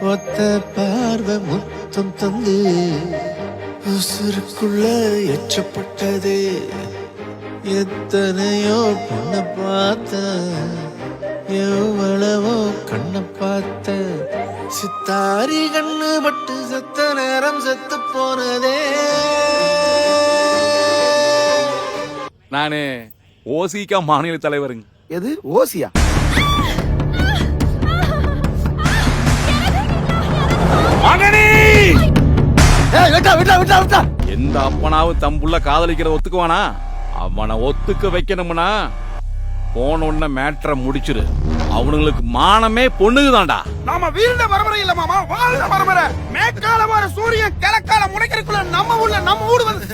பார்த்த பார்வை முத்தம் தந்து. உசுருக்குள்ள எச்சப்பட்டது எத்தனையோ பொண்ண பார்த்த எவ்வளவோ கண்ணை பார்த்த சித்தாரி கண்ணு பட்டு செத்த நேரம் செத்து போனதே. நானு ஓசிகா மாநில தலைவருங்க. எது? ஓசியா விட்டா விட்டா விட்டா விட்டா. எந்த அப்பனாவும் தம்புள்ள காதலிக்கிறத ஒத்துக்குவானா? அவனை ஒத்துக்க வைக்கணும்னா போன உடனே மேட்ரை முடிச்சிரு. அவனுங்களுக்கு மானமே பொண்ணுக்குதான்டா. நாம வீழ்ந்த பரம்பரை இல்ல மாமா வாழ்ந்த பரம்பரை மேற்கால வர சூரியன் கிழக்கால முனைக்கிறதுக்குள்ள நம்ம ஊர்ல நம்ம ஊர் வந்து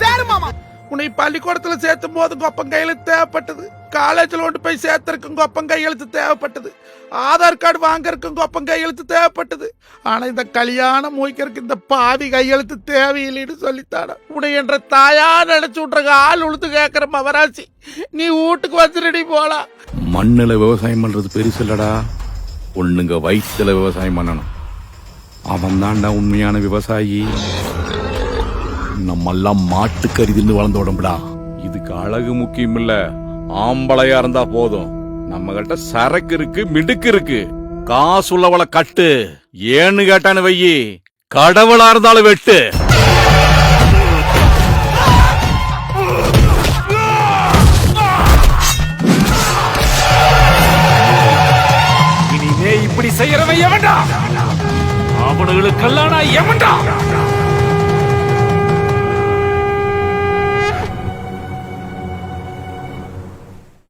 போய் பள்ளிக்கூடத்துல சேர்த்தும் போது கொப்பம் கையெழுத்து தேவைப்பட்டது. காலேஜில் கொண்டு போய் சேர்த்துருக்கும் கொப்பம் கையெழுத்து தேவைப்பட்டது. ஆதார் கார்டு வாங்கறக்கும் கொப்பம் கையெழுத்து தேவைப்பட்டது. ஆனா இந்த கல்யாணம் மூய்க்கிறதுக்கு இந்த பாவி கையெழுத்து தேவையில்லைன்னு சொல்லித்தாடா உன்னை என்ற தாயா நினைச்சு விட்றங்க ஆள் உழுத்து கேட்கிற மவராசி நீ வீட்டுக்கு வந்துடுடி போலாம் மண்ணில் விவசாயம் பண்றது பெருசு இல்லடா. பொண்ணுங்க வயிற்றுல விவசாயம் பண்ணணும். அவன் தான்டா உண்மையான விவசாயி. நம்மெல்லாம் மாட்டுக்கறி தின்னு வளர்ந்த உடம்புடா. இதுக்கு அழகு முக்கியம் இல்ல ஆம்பளையா இருந்தா போதும். நம்ம கிட்ட சரக்கு இருக்கு மிடுக்கு இருக்கு. காசு உள்ளவளை கட்டு. ஏன்னு கேட்டான்னு வையி. கடவுளா இருந்தாலும் வெட்டு. இனிமே இப்படி செய்யறவன் எவன்டா? அவனுங்களுக்கெல்லாம் நான் எவன்டா?